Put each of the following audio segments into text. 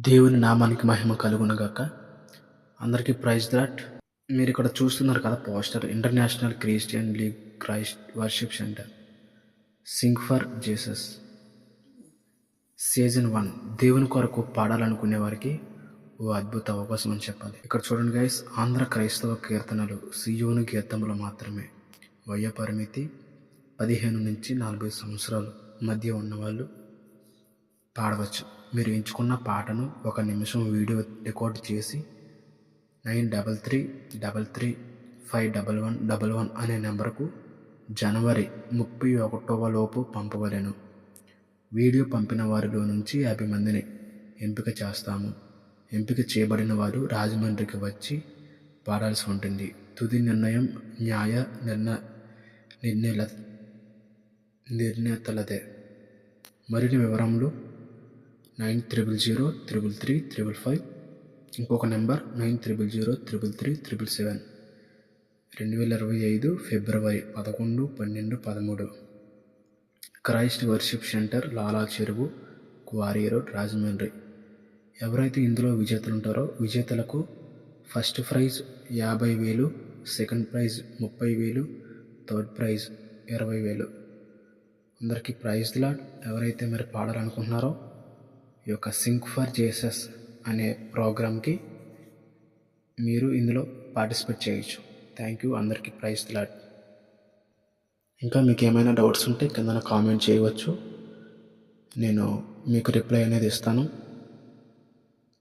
దేవుని నామానికి మహిమ కలుగునగాక. అందరికీ ప్రైజ్ దాట్. మీరు ఇక్కడ చూస్తున్నారు కదా poster international Christian league Christ worship centre. Sing for Jesus. Season one దేవుని కొరకు పాడాలనుకునే వారికి ఓ అద్భుత అవకాశం అని చెప్పాలి. ఇక్కడ చూడండి గైస్ ఆంధ్ర క్రైస్తవ కీర్తనలు సియోను కీర్తనలు మాత్రమే. వయ పరిమితి పదిహేను నుంచి నలభై సంవత్సరాలు మధ్య ఉన్నవాళ్ళు పాడవచ్చు. మీరు ఎంచుకున్న పాటను ఒక నిమిషం వీడియో రికార్డ్ చేసి nine double three double three five double one double one అనే నెంబర్కు జనవరి ముప్పై ఒకటవ లోపు పంపవలను. వీడియో పంపిన వారిలో నుంచి యాభై మందిని ఎంపిక చేస్తాము. ఎంపిక చేయబడిన వారు రాజమండ్రికి వచ్చి పాడాల్సి ఉంటుంది. తుది నిర్ణయం న్యాయ నిర్ణ నిర్ణయ నిర్ణేతలదే. మరిన్ని వివరములు nine triple zero triple three triple five. ఇంకొక number nine triple zero triple three triple seven. రెండు వేల ఇరవై ఐదు ఫిబ్రవరి పదకొండు పన్నెండు పదమూడు. క్రైస్ట్ వర్షిప్ సెంటర్ లాలా చెరువు క్వారీ రోడ్ రాజమండ్రి. ఎవరైతే ఇందులో విజేతలు ఉంటారో విజేతలకు ఫస్ట్ ప్రైజ్ యాభై వేలు సెకండ్ ప్రైజ్ ముప్పై వేలు థర్డ్ ప్రైజ్ ఇరవై వేలు. అందరికీ ప్రైజ్ లాట్ ఎవరైతే మరి పాడాలనుకుంటున్నారో ఈ యొక్క సింక్ ఫర్ జేసస్ అనే ప్రోగ్రామ్కి మీరు ఇందులో పార్టిసిపేట్ చేయొచ్చు. థ్యాంక్ యూ అందరికీ ప్రైజ్ లాట్ ఇంకా మీకు ఏమైనా డౌట్స్ ఉంటే కింద కామెంట్ చేయవచ్చు. నేను మీకు రిప్లై అనేది ఇస్తాను.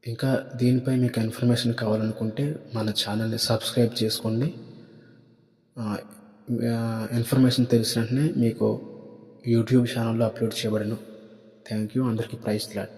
ఇంకా దీనిపై మీకు ఇన్ఫర్మేషన్ కావాలనుకుంటే మన ఛానల్ని సబ్స్క్రైబ్ చేసుకోండి. ఇన్ఫర్మేషన్ తెలిసిన వెంటనే మీకు యూట్యూబ్ ఛానల్లో అప్లోడ్ చేయబడను. థ్యాంక్ యూ అందరికీ ప్రైజ్ లాట్